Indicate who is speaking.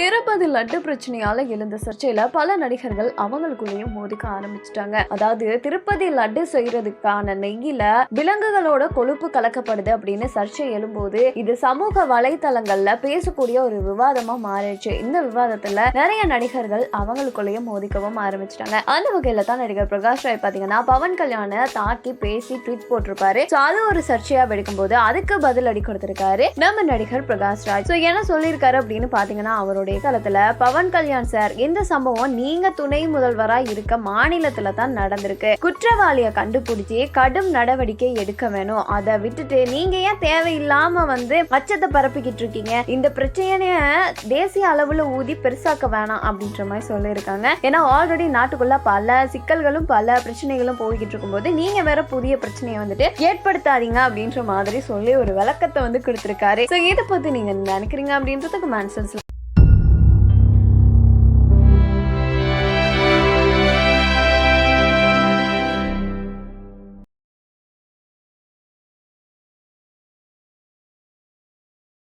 Speaker 1: திருப்பதி லட்டு பிரச்சனையால எழுந்த சர்ச்சையில பல நடிகர்கள் அவங்களுக்குள்ளேயும் மோதிக்க ஆரம்பிச்சிட்டாங்க. அதாவது திருப்பதி லட்டு செய்யறதுக்கான நெய்யில விலங்குகளோட கொழுப்பு கலக்கப்படுது அப்படின்னு சர்ச்சை எழும்போது இது சமூக வலைதளங்கள்ல பேசக்கூடிய ஒரு விவாதமா மாறிடுச்சு. இந்த விவாதத்துல நிறைய நடிகர்கள் அவங்களுக்குள்ளேயும் மோதிக்கவும் ஆரம்பிச்சிட்டாங்க. அந்த வகையில தான் நடிகர் பிரகாஷ் ராய் பாத்தீங்கன்னா பவன் கல்யாண தாக்கி பேசி ட்வீட் போட்டிருப்பாரு. சோ அது ஒரு சர்ச்சையா வெடிக்கும் போது அதுக்கு பதில் அடி கொடுத்திருக்காரு நம்ம நடிகர் பிரகாஷ் ராஜ் ஸோ என்ன சொல்லியிருக்காரு அப்படின்னு பாத்தீங்கன்னா அவருடைய காலத்துல பவன் கல்யாண் சார் இந்த சம்பவம் நீங்க துணை முதல்வரா இருக்க மாநிலத்துல தான் நடந்திருக்கு? குற்றவாளியை கண்டுபிடிச்சி கடும் நடவடிக்கை எடுக்க வேணும். அதை விட்டுட்டு நீங்க ஏன் தேவையில்லாம வந்து அச்சத்தை பரப்பிக்கிட்டு இருக்கீங்க? இந்த பிரச்சனைய தேசிய அளவுல ஊதி பெருசாக்க வேணாம் அப்படின்ற மாதிரி சொல்லியிருக்காங்க. ஏன்னா ஆல்ரெடி நாட்டுக்குள்ள பல சிக்கல்களும் பல பிரச்சனைகளும் போய்கிட்டு இருக்கும்போது நீங்க வேற புதிய பிரச்சனையை வந்துட்டு ஏற்படுத்தாதீங்க அப்படின்ற மாதிரி சொல்லி ஒரு விளக்கத்தை வந்து கொடுத்துருக்காரு. ஸோ இதை பத்தி நீங்க நினைக்கிறீங்க அப்படின்றதுக்கு மேன்சன்ஸ்